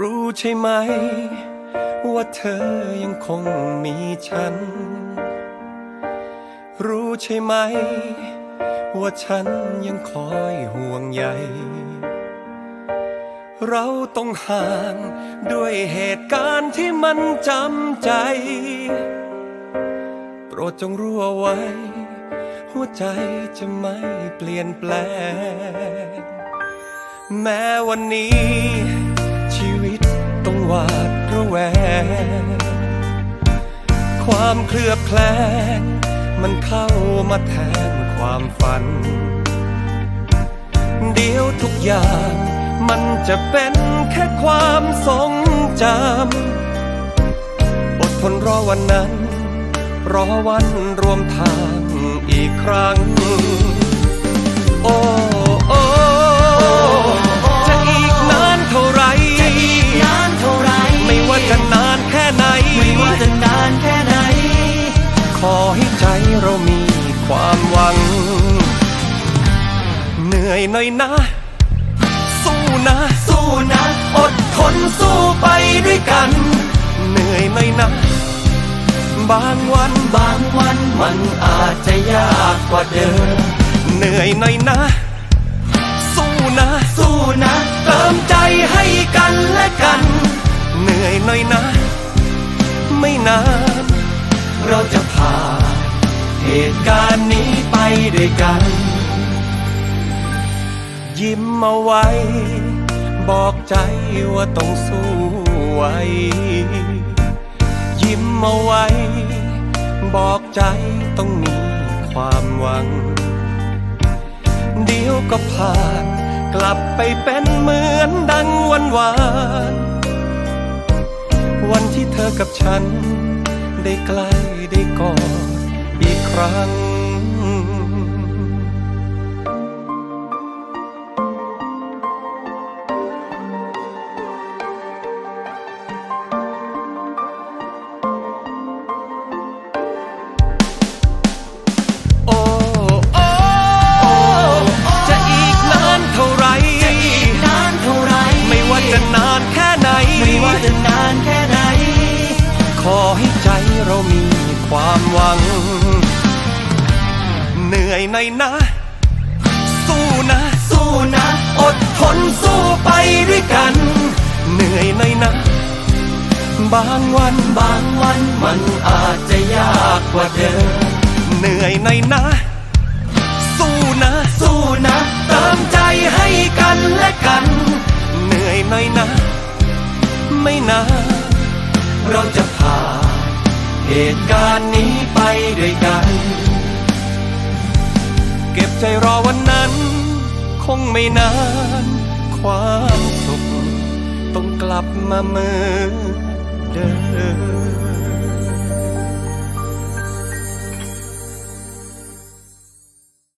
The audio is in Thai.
รู้ใช่ไหม ว่าเธอยังคงมีฉัน รู้ใช่ไหม ว่าฉันยังคอยห่วงใยเราต้องห่างด้วยเหตุการณ์ที่มันจำใจ โปรดจงรู้เอาไว้ หัวใจจะไม่เปลี่ยนแปลง แม้วันนี้ หวาดระแวง ความเคลือบแคลงมันเข้ามาแทนความฝัน เดี๋ยวทุกอย่างมันจะเป็นแค่ความทรงจำ อดทนรอวันนั้น รอวันรวมทางอีกครั้ง ความหวัง เหนื่อยหน่อยนะ สู้นะ สู้นะ อดทนสู้ไปด้วยกัน เหนื่อยหน่อยนะ บางวันบางวันมันอาจจะยากกว่าเดิม เหนื่อยหน่อยนะ สู้นะ สู้นะ เติมใจให้กันและกัน เหนื่อยหน่อยนะ ไม่นานเราจะผ่าน เหตุการณ์นี้ไปด้วยกัน ยิ้มเอาไว้ บอกใจว่าต้องสู้ไว้ ยิ้มเอาไว้ บอกใจต้องมีความหวัง เดี๋ยวก็ผ่านกลับไปเป็นเหมือนดังวันวาน วันที่เธอกับฉัน ได้ใกล้ได้กอดอีกค รั้ง โอ้โอ้จะอีกนานเท่าไหรนานเท่าไรไม่ว่าจะนานแค่ไหน ไม่ว่าจะนานแค่ไหน ขอให้ใจเรามีความหวังเห นื่อยหน่อยนะ สู้นะ สู้นะ อดทนสู้ไปด้วยกัน เหนื่อยหน่อยนะ บางวันบางวันมันอาจจะยากกว่าเดิมเหนื่อยหน่อยนะ สู้นะ สู้นะ เติมใจให้กันและกัน เหนื่อยหน่อยนะ ไม่นานเราจะผ่านเหตุการณ์นี้ไปด้วยกันเก็บ ใจรอวันนั้น คงไม่นาน ความสุข ต้องกลับมาเหมือนเดิม